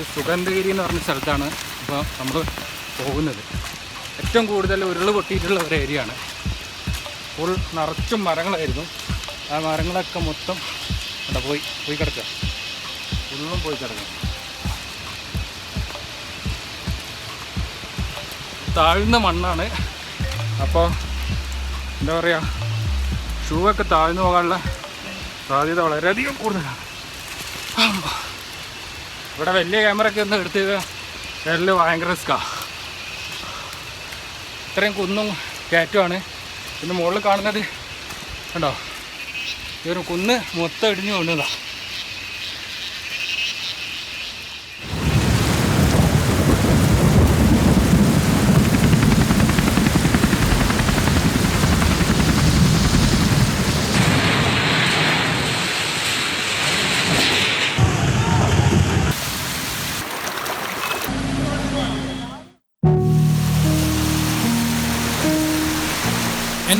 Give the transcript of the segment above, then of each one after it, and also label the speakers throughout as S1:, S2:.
S1: ഇത് സുഗന്ധഗിരി എന്ന് പറഞ്ഞ സ്ഥലത്താണ് ഇപ്പോൾ നമ്മൾ പോകുന്നത്. ഏറ്റവും കൂടുതൽ ഉരുൾ പൊട്ടിയിട്ടുള്ള ഒരു ഏരിയ ആണ്. ഫുൾ നിറച്ചും മരങ്ങളായിരുന്നു. ആ മരങ്ങളൊക്കെ മൊത്തം അവിടെ പോയി പോയി കിടക്കുക. ഫുള്ളും പോയി കിടക്കുക. താഴ്ന്ന മണ്ണാണ്. അപ്പോൾ എന്താ പറയുക ഷൂ ഒക്കെ താഴ്ന്നു പോകാനുള്ള സാധ്യത വളരെയധികം കൂടുതലാണ്. ആമ്പാ. ഇവിടെ വലിയ ക്യാമറ ഒക്കെ ഒന്ന് എടുത്ത് വരൽ ഭയങ്കര റിസ്ക്കാണ് ഇത്രയും കുന്നും കയറ്റമാണ് പിന്നെ മുകളിൽ കാണുന്നത് കണ്ടോ? ഈ ഒരു കുന്ന് മൊത്തം ഇടിഞ്ഞു കൊണ്ടതാ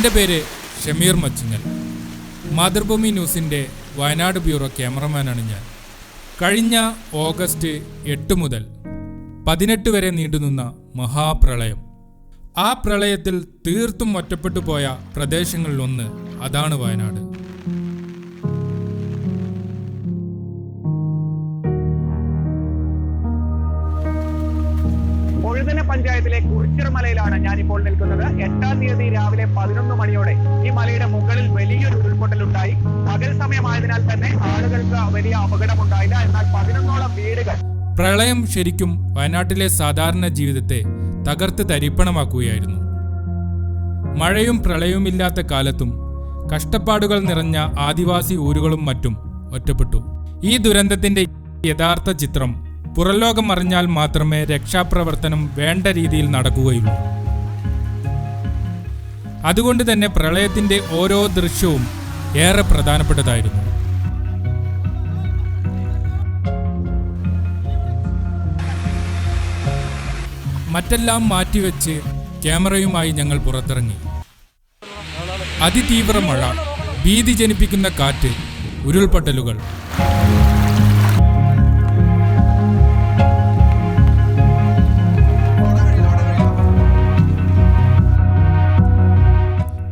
S2: എന്റെ പേര് ഷമീർ മച്ചിങ്ങൽ. മാതൃഭൂമി ന്യൂസിന്റെ വയനാട് ബ്യൂറോ ക്യാമറമാനാണ് ഞാൻ. കഴിഞ്ഞ ഓഗസ്റ്റ് എട്ട് മുതൽ പതിനെട്ട് വരെ നീണ്ടുനിന്ന മഹാപ്രളയം. ആ പ്രളയത്തിൽ തീർത്തും ഒറ്റപ്പെട്ടു പോയ പ്രദേശങ്ങളിലൊന്ന് അതാണ് വയനാട്.
S3: കൊഴുതന പഞ്ചായത്തിലെ കുറിച്ചിറമലയിലാണ് ഞാനിപ്പോൾ നിൽക്കുന്നത്. എട്ടാം തീയതി രാവിലെ പതിനൊന്ന് മണിയോടെ ഈ മലയുടെ മുകളിൽ വലിയൊരു ഉരുൾപൊട്ടലുണ്ടായി. പകൽ സമയമായതിനാൽ തന്നെ ആളുകൾക്ക് വലിയ അപകടമുണ്ടായില്ല. എന്നാൽ പതിനൊന്നോളം വീടുകൾ
S2: പ്രളയം ശരിക്കും വയനാട്ടിലെ സാധാരണ ജീവിതത്തെ തകർത്ത് തരിപ്പണമാക്കുകയായിരുന്നു. മഴയും പ്രളയവുമില്ലാത്ത കാലത്തും കഷ്ടപ്പാടുകൾ നിറഞ്ഞ ആദിവാസി ഊരുകളും മറ്റും ഒറ്റപ്പെട്ടു. ഈ ദുരന്തത്തിന്റെ യഥാർത്ഥ ചിത്രം പുറംലോകം അറിഞ്ഞാൽ മാത്രമേ രക്ഷാപ്രവർത്തനം വേണ്ട രീതിയിൽ നടക്കുകയുള്ളൂ. അതുകൊണ്ട് തന്നെ പ്രളയത്തിന്റെ ഓരോ ദൃശ്യവും ഏറെ പ്രധാനപ്പെട്ടതായിരുന്നു. മറ്റെല്ലാം മാറ്റിവെച്ച് ക്യാമറയുമായി ഞങ്ങൾ പുറത്തിറങ്ങി. അതിതീവ്ര മഴ ഭീതി ജനിപ്പിക്കുന്ന കാറ്റ് ഉരുൾപൊട്ടലുകൾ.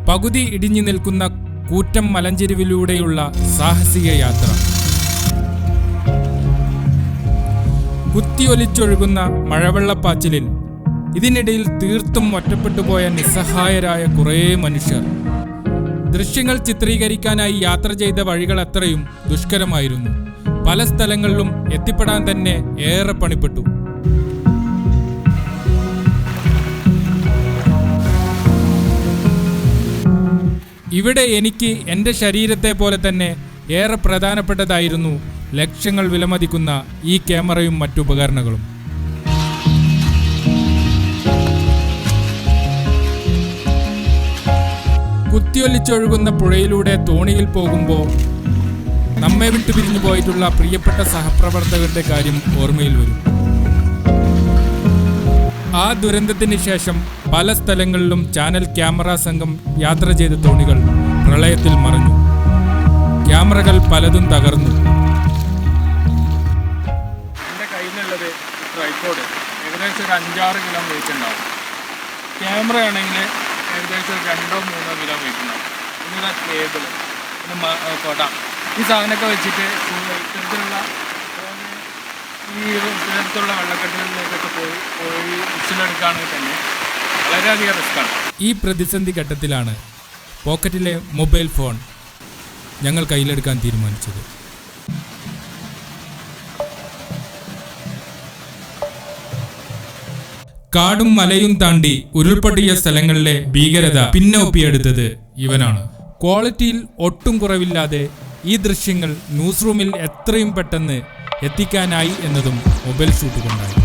S2: പകുതി ഇടിഞ്ഞു നിൽക്കുന്ന കൂറ്റം മലഞ്ചെരുവിലൂടെയുള്ള സാഹസിക യാത്ര. കുത്തിയൊലിച്ചൊഴുകുന്ന മഴവെള്ളപ്പാച്ചിലിൽ ഇതിനിടയിൽ തീർത്തും ഒറ്റപ്പെട്ടു പോയ നിസ്സഹായരായ കുറേ മനുഷ്യർ. ദൃശ്യങ്ങൾ ചിത്രീകരിക്കാനായി യാത്ര ചെയ്ത വഴികൾ അത്രയും ദുഷ്കരമായിരുന്നു. പല സ്ഥലങ്ങളിലും എത്തിപ്പെടാൻ തന്നെ ഏറെ പണിപ്പെട്ടു. ഇവിടെ എനിക്ക് എന്റെ ശരീരത്തെ പോലെ തന്നെ ഏറെ പ്രധാനപ്പെട്ടതായിരുന്നു ലക്ഷ്യങ്ങൾ വിലമതിക്കുന്ന ഈ ക്യാമറയും മറ്റുപകരണങ്ങളും കുത്തിയൊലിച്ചൊഴുകുന്ന പുഴയിലൂടെ തോണിയിൽ പോകുമ്പോൾ നമ്മെ വിട്ടു പിരിഞ്ഞു പോയിട്ടുള്ള പ്രിയപ്പെട്ട സഹപ്രവർത്തകരുടെ കാര്യം ഓർമ്മയിൽ വരും. ആ ദുരന്തത്തിന് ശേഷം പല സ്ഥലങ്ങളിലും ചാനൽ ക്യാമറ സംഘം യാത്ര ചെയ്ത തോണികൾ പ്രളയത്തിൽ മറിഞ്ഞു. ക്യാമറകൾ പലതും തകർന്നു.
S1: എന്റെ കയ്യിലുള്ളത് ട്രൈപോഡ് ഏകദേശം ഒരു അഞ്ചാറ് കിലോ വെയിറ്റ് ഉണ്ടാവും. ക്യാമറ ആണെങ്കിൽ ഏകദേശം ഒരു രണ്ടോ മൂന്നോ കിലോ വെയിറ്റ് ഉണ്ടാവും. പിന്നെ കേബിൾ പിന്നെ കൊട. ഈ സാധനമൊക്കെ വെച്ചിട്ട് ഇത്തരത്തിലുള്ള ഈ ഇത്തരത്തിലുള്ള വെള്ളക്കെട്ടുകളിലേക്കൊക്കെ പോയി പോയി ഉച്ചിലെടുക്കുകയാണെങ്കിൽ തന്നെ
S2: ഈ പ്രതിസന്ധി ഘട്ടത്തിലാണ് പോക്കറ്റിലെ മൊബൈൽ ഫോൺ ഞങ്ങൾ കയ്യിലെടുക്കാൻ തീരുമാനിച്ചത്. കാടും മലയും താണ്ടി ഉരുൾപൊട്ടിയ സ്ഥലങ്ങളിലെ ഭീകരത പിന്നെ ഒപ്പിയെടുത്തത് ഇവനാണ്. ക്വാളിറ്റിയിൽ ഒട്ടും കുറവില്ലാതെ ഈ ദൃശ്യങ്ങൾ ന്യൂസ് റൂമിൽ എത്രയും പെട്ടെന്ന് എത്തിക്കാനായി എന്നതും മൊബൈൽ ഷൂട്ട് കൊണ്ടായി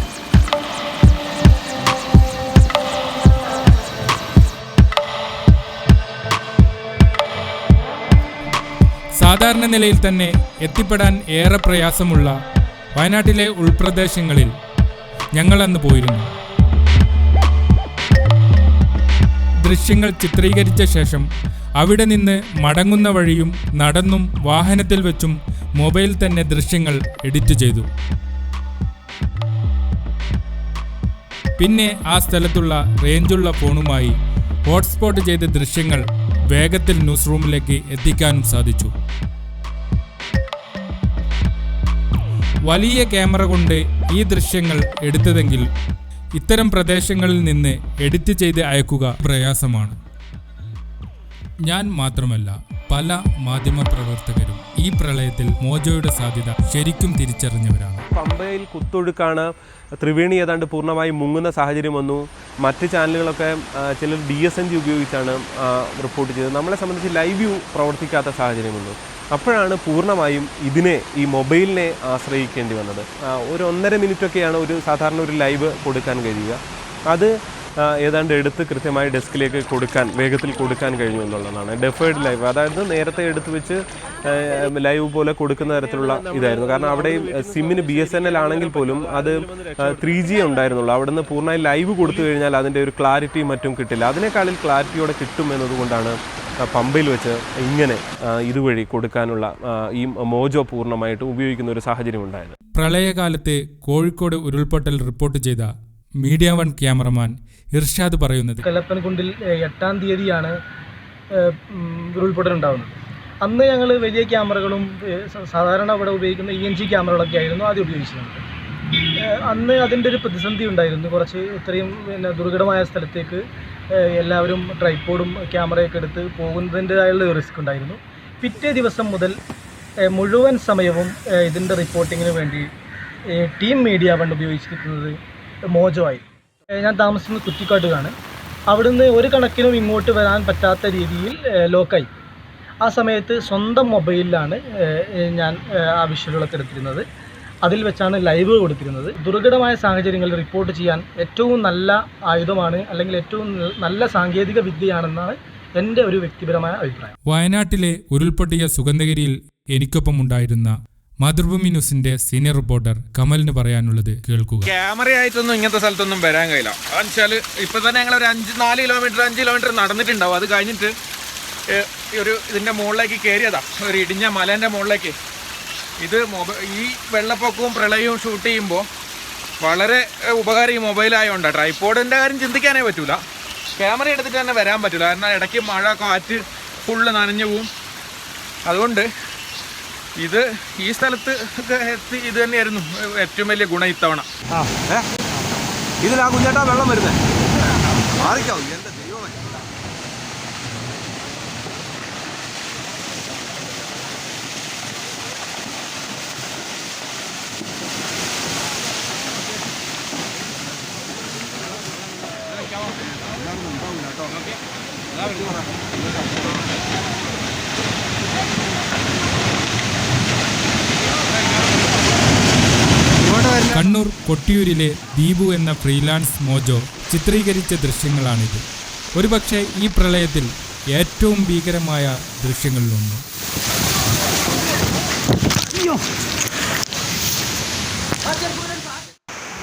S2: സാധാരണ നിലയിൽ തന്നെ എത്തിപ്പെടാൻ ഏറെ പ്രയാസമുള്ള വയനാട്ടിലെ ഉൾപ്രദേശങ്ങളിൽ ഞങ്ങൾ അന്ന് പോയിരുന്നു. ദൃശ്യങ്ങൾ ചിത്രീകരിച്ച ശേഷം അവിടെ നിന്ന് മടങ്ങുന്ന വഴിയും നടന്നും വാഹനത്തിൽ വെച്ചും മൊബൈൽ തന്നെ ദൃശ്യങ്ങൾ എഡിറ്റ് ചെയ്തു. പിന്നെ ആ സ്ഥലത്തുള്ള റേഞ്ചുള്ള ഫോണുമായി ഹോട്ട്സ്പോട്ട് ചെയ്ത ദൃശ്യങ്ങൾ വേഗത്തിൽ ന്യൂസ് റൂമിലേക്ക് എത്തിക്കാനും സാധിച്ചു. വലിയ ക്യാമറ കൊണ്ട് ഈ ദൃശ്യങ്ങൾ എടുത്തതെങ്കിൽ ഇത്തരം പ്രദേശങ്ങളിൽ നിന്ന് എഡിറ്റ് ചെയ്ത് അയക്കുക പ്രയാസമാണ്. ഞാൻ മാത്രമല്ല പല മാധ്യമപ്രവർത്തകരും ഈ പ്രളയത്തിൽ മോജോയുടെ സാധ്യത ശരിക്കും തിരിച്ചറിഞ്ഞവരാണ്.
S4: പമ്പയിൽ കുത്തൊഴുക്കാണ് ത്രിവേണി ഏതാണ്ട് പൂർണമായി മുങ്ങുന്ന സാഹചര്യം വന്നു. മറ്റ് ചാനലുകളൊക്കെ ചിലർ ഡി എസ് എൻ ജി ഉപയോഗിച്ചാണ് റിപ്പോർട്ട് ചെയ്തത്. നമ്മളെ സംബന്ധിച്ച് ലൈവ് വ്യൂ പ്രവർത്തിക്കാത്ത സാഹചര്യം വന്നു. അപ്പോഴാണ് പൂർണമായും ഇതിനെ ഈ മൊബൈലിനെ ആശ്രയിക്കേണ്ടി വന്നത്. ഒരു ഒന്നര മിനിറ്റൊക്കെയാണ് ഒരു സാധാരണ ഒരു ലൈവ് കൊടുക്കാൻ കഴിയുക. അത് ഏതാണ്ട് എടുത്ത് കൃത്യമായി ഡെസ്കിലേക്ക് കൊടുക്കാൻ വേഗത്തിൽ കൊടുക്കാൻ കഴിഞ്ഞു എന്നുള്ളതാണ്. ഡെഫേർഡ് ലൈവ് അതായത് നേരത്തെ എടുത്ത് വെച്ച് ലൈവ് പോലെ കൊടുക്കുന്ന തരത്തിലുള്ള ഇതായിരുന്നു. കാരണം അവിടെ സിമ്മിന് ബി എസ് എൻ എൽ ആണെങ്കിൽ പോലും അത് ത്രീ ജി ഉണ്ടായിരുന്നുള്ളൂ. അവിടുന്ന് പൂർണമായി ലൈവ് കൊടുത്തു കഴിഞ്ഞാൽ അതിന്റെ ഒരു ക്ലാരിറ്റിയും മറ്റും കിട്ടില്ല. അതിനേക്കാളിൽ ക്ലാരിറ്റിയോടെ കിട്ടും എന്നതുകൊണ്ടാണ് പമ്പയിൽ വെച്ച് ഇങ്ങനെ ഇതുവഴി കൊടുക്കാനുള്ള ഈ മോജോ പൂർണമായിട്ട് ഉപയോഗിക്കുന്ന ഒരു സാഹചര്യം ഉണ്ടായത്.
S2: പ്രളയകാലത്തെ കോഴിക്കോട് ഉരുൾപൊട്ടൽ റിപ്പോർട്ട് ചെയ്ത മീഡിയ വൺ ക്യാമറമാൻ ഇർഷാദ് പറയുന്നത്.
S5: കലപ്പൻകുണ്ടിൽ എട്ടാം തീയതിയാണ് ഉരുൾപൊട്ടൽ ഉണ്ടാകുന്നത് അന്ന് ഞങ്ങൾ വലിയ ക്യാമറകളും സാധാരണ അവിടെ ഉപയോഗിക്കുന്ന ഇ എൻ ജി ക്യാമറകളൊക്കെ ആയിരുന്നു ആദ്യം ഉപയോഗിച്ചിരുന്നത്. അന്ന് അതിന്റെ ഒരു പ്രതിസന്ധി ഉണ്ടായിരുന്നു. കുറച്ച് ഇത്രയും പിന്നെ ദുർഘടമായ സ്ഥലത്തേക്ക് എല്ലാവരും ട്രൈപ്പോഡും ക്യാമറയൊക്കെ എടുത്ത് പോകുന്നതിന്റെതായുള്ള റിസ്ക് ഉണ്ടായിരുന്നു. പിറ്റേ ദിവസം മുതൽ മുഴുവൻ സമയവും ഇതിന്റെ റിപ്പോർട്ടിങ്ങിന് വേണ്ടി ടീം മീഡിയ വൺ ഉപയോഗിച്ചിരിക്കുന്നത് മോജോ ആയി ഏഹ് ഞാൻ താമസിക്കുന്നത് കുറ്റിക്കാട്ടുകാണ്. അവിടുന്ന് ഒരു കണക്കിനും ഇങ്ങോട്ട് വരാൻ പറ്റാത്ത രീതിയിൽ ലോക്കായി. ആ സമയത്ത് സ്വന്തം മൊബൈലിലാണ് ഞാൻ ഏഹ് ആ വിഷ്വലുകളൊക്കെ എടുത്തിരുന്നത്. അതിൽ വെച്ചാണ് ലൈവ് കൊടുത്തിരുന്നത്. ദുർഘടമായ സാഹചര്യങ്ങൾ റിപ്പോർട്ട് ചെയ്യാൻ ഏറ്റവും നല്ല ആയുധമാണ് അല്ലെങ്കിൽ ഏറ്റവും നല്ല സാങ്കേതിക വിദ്യയാണെന്നാണ് എന്റെ ഒരു വ്യക്തിപരമായ അഭിപ്രായം.
S2: വയനാട്ടിലെ ഉരുൾപൊട്ടിയ സുഗന്ധഗിരിയിൽ എനിക്കൊപ്പം ഉണ്ടായിരുന്ന മാതൃഭൂമി ന്യൂസിന്റെ സീനിയർ റിപ്പോർട്ടർ കമലിന് പറയാനുള്ളത് കേൾക്കുക.
S1: ക്യാമറ ആയിട്ടൊന്നും ഇങ്ങനത്തെ സ്ഥലത്തൊന്നും വരാൻ കഴിയില്ല. വെച്ചാൽ ഇപ്പൊ തന്നെ ഞങ്ങൾ ഒരു അഞ്ച് നാല് കിലോമീറ്റർ അഞ്ച് കിലോമീറ്റർ നടന്നിട്ടുണ്ടാവും. അത് കഴിഞ്ഞിട്ട് ഒരു ഇതിന്റെ മുകളിലേക്ക് കയറിയതാ ഒരു ഇടിഞ്ഞ മലേന്റെ മുകളിലേക്ക്. ഇത് ഈ വെള്ളപ്പൊക്കവും പ്രളയവും ഷൂട്ട് ചെയ്യുമ്പോൾ വളരെ ഉപകാരം ഈ മൊബൈലായോണ്ട ട്രൈപ്പോഡിന്റെ കാര്യം ചിന്തിക്കാനേ പറ്റൂല. ക്യാമറ എടുത്തിട്ട് തന്നെ വരാൻ പറ്റൂല. കാരണം ഇടയ്ക്ക് മഴ കാറ്റ് ഫുള്ള് നനഞ്ഞു പോവും. അതുകൊണ്ട് ഇത് ഈ സ്ഥലത്ത് എത്തി ഇത് തന്നെയായിരുന്നു ഏറ്റവും വലിയ ഗുണം ഇത്തവണ.
S6: ഇതിലാ കുഞ്ഞേട്ടാ വെള്ളം വരുന്നത് മാറിക്കാവും എന്റെ ദൈവമേ.
S2: കണ്ണൂർ കൊട്ടിയൂരിലെ ദീപു എന്ന ഫ്രീലാൻസ് മോജോ ചിത്രീകരിച്ച ദൃശ്യങ്ങളാണിത്. ഒരുപക്ഷെ ഈ പ്രളയത്തിൽ ഏറ്റവും ഭീകരമായ ദൃശ്യങ്ങളിലൊന്ന്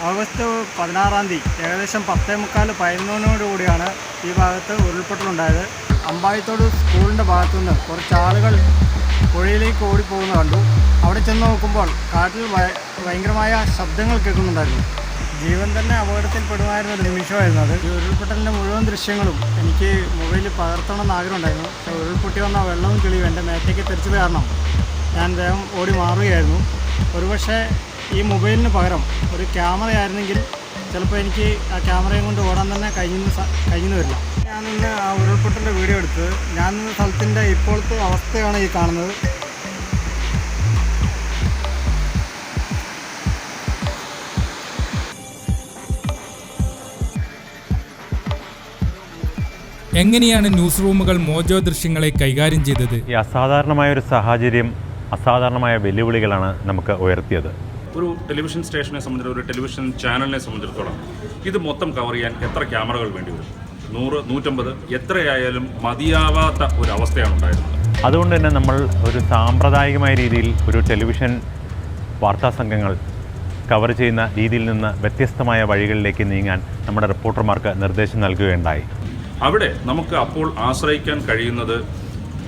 S7: ഓഗസ്റ്റ് പതിനാറാം തീയതി ഏകദേശം പത്തേ മുക്കാൽ പതിനൊന്നോടുകൂടിയാണ് ഈ ഭാഗത്ത് ഉരുൾപൊട്ടലുണ്ടായത്. അമ്പായത്തോട് സ്കൂളിന്റെ ഭാഗത്തുനിന്ന് കുറച്ച് ആളുകൾ പുഴയിലേക്ക് ഓടിപ്പോകുന്നത് കണ്ടു. അവിടെ ചെന്ന് നോക്കുമ്പോൾ കാട്ടിൽ ഭയങ്കരമായ ശബ്ദങ്ങൾ കേൾക്കുന്നുണ്ടായിരുന്നു. ജീവൻ തന്നെ അപകടത്തിൽ അപകടത്തിൽപ്പെടുമായിരുന്ന ഒരു നിമിഷമായിരുന്നു അത്. ഈ ഉരുൾപൊട്ടലിന്റെ മുഴുവൻ ദൃശ്യങ്ങളും എനിക്ക് മൊബൈലിൽ പകർത്തണമെന്ന് ആഗ്രഹമുണ്ടായിരുന്നു. പക്ഷേ ഉരുൾപൊട്ടി വന്ന വെള്ളവും കിളിയും എന്റെ മേത്തേക്ക് തെറിച്ചത് കാരണം ഞാൻ വേഗം ഓടി മാറുകയായിരുന്നു. ഒരുപക്ഷെ ഈ മൊബൈലിന് പകരം ഒരു ക്യാമറ ആയിരുന്നെങ്കിൽ ചിലപ്പോൾ എനിക്ക് ആ ക്യാമറയും കൊണ്ട് ഓടാൻ തന്നെ കഴിഞ്ഞു കഴിഞ്ഞു വരില്ല. ഞാൻ ഇന്ന് ആ ഉരുൾപൊട്ടലിന്റെ വീഡിയോ എടുത്തത് ഞാൻ ഇന്ന് സ്ഥലത്തിന്റെ ഇപ്പോഴത്തെ അവസ്ഥയാണ് ഈ കാണുന്നത്.
S2: എങ്ങനെയാണ് ന്യൂസ് റൂമുകൾ മോജോ ദൃശ്യങ്ങളെ കൈകാര്യം ചെയ്തത്?
S8: ഈ അസാധാരണമായ ഒരു സാഹചര്യം അസാധാരണമായ വെല്ലുവിളികളാണ് നമുക്ക് ഉയർത്തിയത്.
S9: ഒരു ടെലിവിഷൻ സ്റ്റേഷനെ സംബന്ധിച്ചിടത്തോളം ഒരു ടെലിവിഷൻ ചാനലിനെ സംബന്ധിച്ചിടത്തോളം ഇത് മൊത്തം കവർ ചെയ്യാൻ എത്ര ക്യാമറകൾ വേണ്ടി വരും? നൂറ് നൂറ്റമ്പത് എത്രയായാലും മതിയാവാത്ത ഒരു അവസ്ഥയാണ് ഉണ്ടായിരുന്നത്.
S8: അതുകൊണ്ട് തന്നെ നമ്മൾ ഒരു സാമ്പ്രദായികമായ രീതിയിൽ ഒരു ടെലിവിഷൻ വാർത്താ സംഘങ്ങൾ കവർ ചെയ്യുന്ന രീതിയിൽ നിന്ന് വ്യത്യസ്തമായ വഴികളിലേക്ക് നീങ്ങാൻ നമ്മുടെ റിപ്പോർട്ടർമാർക്ക് നിർദ്ദേശം നൽകുകയുണ്ടായി.
S9: അവിടെ നമുക്ക് അപ്പോൾ ആശ്രയിക്കാൻ കഴിയുന്നത്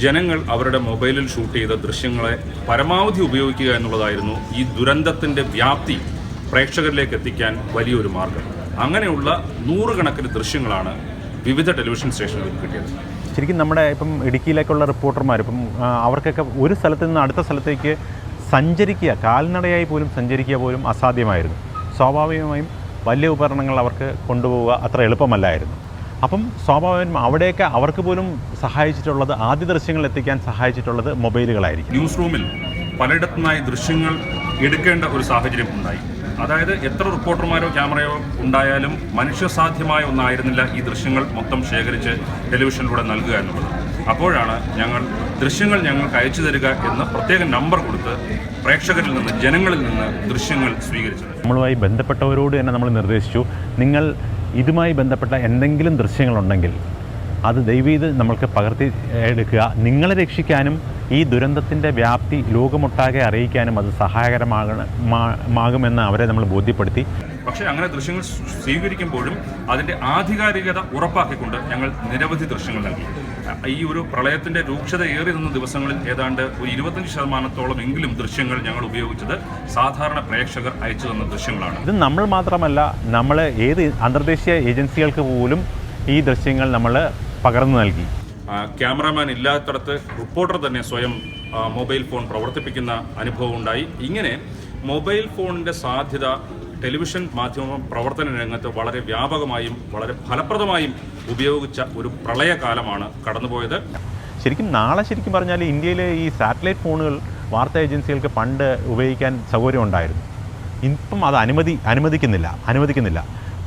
S9: ജനങ്ങൾ അവരുടെ മൊബൈലിൽ ഷൂട്ട് ചെയ്ത ദൃശ്യങ്ങളെ പരമാവധി ഉപയോഗിക്കുക എന്നുള്ളതായിരുന്നു ഈ ദുരന്തത്തിന്റെ വ്യാപ്തി പ്രേക്ഷകരിലേക്ക് എത്തിക്കാൻ വലിയൊരു മാർഗം. അങ്ങനെയുള്ള നൂറുകണക്കിന് ദൃശ്യങ്ങളാണ് വിവിധ ടെലിവിഷൻ സ്റ്റേഷനുകളിൽ കിട്ടിയത്.
S8: ശരിക്കും നമ്മുടെ ഇപ്പം ഇടുക്കിയിലേക്കുള്ള റിപ്പോർട്ടർമാർ ഇപ്പം അവർക്കൊക്കെ ഒരു സ്ഥലത്ത് നിന്ന് അടുത്ത സ്ഥലത്തേക്ക് സഞ്ചരിക്കുക കാൽനടയായി പോലും സഞ്ചരിക്കുക പോലും അസാധ്യമായിരുന്നു. സ്വാഭാവികമായും വലിയ ഉപകരണങ്ങൾ അവർക്ക് കൊണ്ടുപോവുക അത്ര എളുപ്പമല്ലായിരുന്നു. അപ്പം സ്വാഭാവികം അവിടെയൊക്കെ അവർക്ക് പോലും സഹായിച്ചിട്ടുള്ളത് ആദ്യ ദൃശ്യങ്ങൾ എത്തിക്കാൻ സഹായിച്ചിട്ടുള്ളത് മൊബൈലുകളായിരിക്കും.
S9: ന്യൂസ് റൂമിൽ പലയിടത്തുനിന്നായി ദൃശ്യങ്ങൾ എടുക്കേണ്ട ഒരു സാഹചര്യം ഉണ്ടായി. അതായത് എത്ര റിപ്പോർട്ടർമാരോ ക്യാമറയോ ഉണ്ടായാലും മനുഷ്യസാധ്യമായ ഒന്നായിരുന്നില്ല ഈ ദൃശ്യങ്ങൾ മൊത്തം ശേഖരിച്ച് ടെലിവിഷനിലൂടെ നൽകുക എന്നുള്ളത്. അപ്പോഴാണ് ഞങ്ങൾ ദൃശ്യങ്ങൾ ഞങ്ങൾക്ക് അയച്ചു തരിക എന്ന് പ്രത്യേക നമ്പർ കൊടുത്ത് പ്രേക്ഷകരിൽ നിന്ന് ജനങ്ങളിൽ നിന്ന് ദൃശ്യങ്ങൾ സ്വീകരിച്ചത്.
S8: നമ്മളുമായി ബന്ധപ്പെട്ടവരോട് തന്നെ നമ്മൾ നിർദ്ദേശിച്ചു. നിങ്ങൾ ഇതുമായി ബന്ധപ്പെട്ട എന്തെങ്കിലും ദൃശ്യങ്ങളുണ്ടെങ്കിൽ അത് ദയവീത് നമ്മൾക്ക് പകർത്തി എടുക്കുക. നിങ്ങളെ രക്ഷിക്കാനും ഈ ദുരന്തത്തിന്റെ വ്യാപ്തി ലോകമൊട്ടാകെ അറിയിക്കാനും അത് സഹായകരമാകുമെന്ന് അവരെ നമ്മൾ ബോധ്യപ്പെടുത്തി.
S9: പക്ഷേ അങ്ങനെ ദൃശ്യങ്ങൾ സ്വീകരിക്കുമ്പോഴും അതിന്റെ ആധികാരികത ഉറപ്പാക്കിക്കൊണ്ട് ഞങ്ങൾ നിരവധി ദൃശ്യങ്ങൾ നൽകി. ഈ ഒരു പ്രളയത്തിന്റെ രൂക്ഷത ഏറി നിന്ന ദിവസങ്ങളിൽ ഏതാണ്ട് ഒരു ഇരുപത്തഞ്ച് ശതമാനത്തോളം എങ്കിലും ദൃശ്യങ്ങൾ ഞങ്ങൾ ഉപയോഗിച്ചത് സാധാരണ പ്രേക്ഷകർ അയച്ചു തന്ന ദൃശ്യങ്ങളാണ്.
S8: ഇത് നമ്മൾ മാത്രമല്ല നമ്മൾ ഏത് അന്തർദേശീയ ഏജൻസികൾക്ക് പോലും ഈ ദൃശ്യങ്ങൾ നമ്മൾ പകർന്നു നൽകി.
S9: ക്യാമറാമാൻ ഇല്ലാത്തടത്ത് റിപ്പോർട്ടർ തന്നെ സ്വയം മൊബൈൽ ഫോൺ പ്രവർത്തിപ്പിക്കുന്ന അനുഭവം ഉണ്ടായി. ഇങ്ങനെ മൊബൈൽ ഫോണിന്റെ സാധ്യത ടെലിവിഷൻ മാധ്യമ പ്രവർത്തന രംഗത്ത് വളരെ വ്യാപകമായും വളരെ ഫലപ്രദമായും ഉപയോഗിച്ച ഒരു പ്രളയകാലമാണ് കടന്നുപോയത്.
S8: ശരിക്കും നാളെ ശരിക്കും പറഞ്ഞാൽ ഇന്ത്യയിലെ ഈ സാറ്റലൈറ്റ് ഫോണുകൾ വാർത്താ ഏജൻസികൾക്ക് പണ്ട് ഉപയോഗിക്കാൻ സൗകര്യമുണ്ടായിരുന്നു ഇപ്പം അത് അനുമതി അനുവദിക്കുന്നില്ല അനുവദിക്കുന്നില്ല.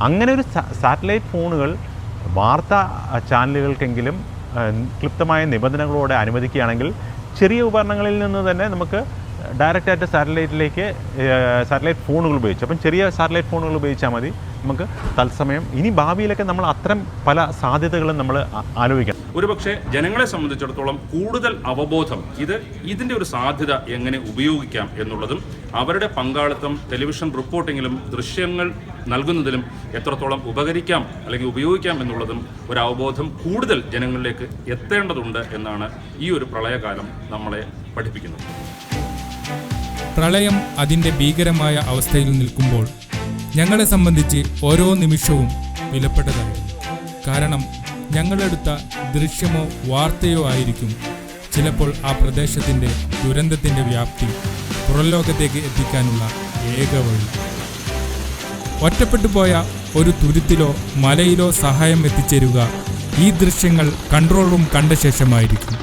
S8: അങ്ങനെ ഒരു സാറ്റലൈറ്റ് ഫോണുകൾ വാർത്താ ചാനലുകൾക്കെങ്കിലും ക്ലിപ്തമായ നിബന്ധനകളോടെ അനുവദിക്കുകയാണെങ്കിൽ ചെറിയ ഉപകരണങ്ങളിൽ നിന്ന് തന്നെ നമുക്ക് ഡയറക്റ്റായിട്ട് സാറ്റലൈറ്റിലേക്ക് സാറ്റലൈറ്റ് ഫോണുകൾ ഉപയോഗിച്ചു. അപ്പം ചെറിയ സാറ്റലൈറ്റ് ഫോണുകൾ ഉപയോഗിച്ചാൽ മതി. നമുക്ക് തത്സമയം ഇനി ഭാവിയിലൊക്കെ നമ്മൾ അത്തരം പല സാധ്യതകളും നമ്മൾ ആലോചിക്കാം ആലോചിക്കണം.
S9: ഒരുപക്ഷെ ജനങ്ങളെ സംബന്ധിച്ചിടത്തോളം കൂടുതൽ അവബോധം ഇത് ഇതിന്റെ ഒരു സാധ്യത എങ്ങനെ ഉപയോഗിക്കാം എന്നുള്ളതും അവരുടെ പങ്കാളിത്തം ടെലിവിഷൻ റിപ്പോർട്ടിങ്ങിലും ദൃശ്യങ്ങൾ നൽകുന്നതിലും എത്രത്തോളം ഉപകരിക്കാം അല്ലെങ്കിൽ ഉപയോഗിക്കാം എന്നുള്ളതും ഒരു അവബോധം കൂടുതൽ ജനങ്ങളിലേക്ക് എത്തേണ്ടതുണ്ട് എന്നാണ് ഈ ഒരു പ്രളയകാലം നമ്മളെ പഠിപ്പിക്കുന്നത്.
S2: പ്രളയം അതിന്റെ ഭീകരമായ അവസ്ഥയിൽ നിൽക്കുമ്പോൾ ഞങ്ങളെ സംബന്ധിച്ച് ഓരോ നിമിഷവും വിലപ്പെട്ടതായിരുന്നു. കാരണം ഞങ്ങളെടുത്ത ദൃശ്യമോ വാർത്തയോ ആയിരിക്കും ചിലപ്പോൾ ആ പ്രദേശത്തിന്റെ ദുരന്തത്തിന്റെ വ്യാപ്തി പുറംലോകത്തേക്ക് എത്തിക്കാനുള്ള ഏക വഴി. ഒറ്റപ്പെട്ടു പോയ ഒരു തുരുത്തിലോ മലയിലോ സഹായം എത്തിച്ചേരുക ഈ ദൃശ്യങ്ങൾ കൺട്രോൾ റൂം കണ്ട ശേഷമായിരിക്കും.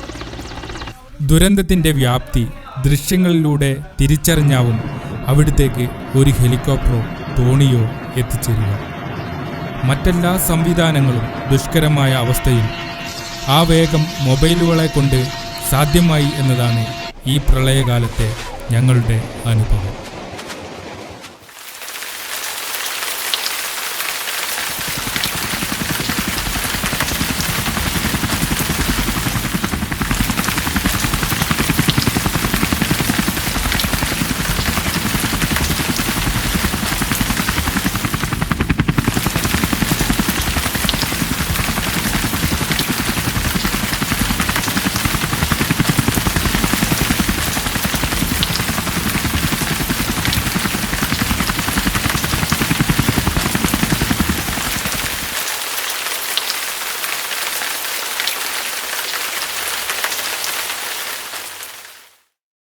S2: ദുരന്തത്തിന്റെ വ്യാപ്തി ദൃശ്യങ്ങളിലൂടെ തിരിച്ചറിഞ്ഞാവും അവിടത്തേക്ക് ഒരു ഹെലികോപ്റ്ററോ തോണിയോ എത്തിച്ചേരുക. മറ്റെല്ലാ സംവിധാനങ്ങളും ദുഷ്കരമായ അവസ്ഥയിൽ ആ വേഗം മൊബൈലുകളെ കൊണ്ട് സാധ്യമായി എന്നതാണ് ഈ പ്രളയകാലത്തെ ഞങ്ങളുടെ അനുഭവം.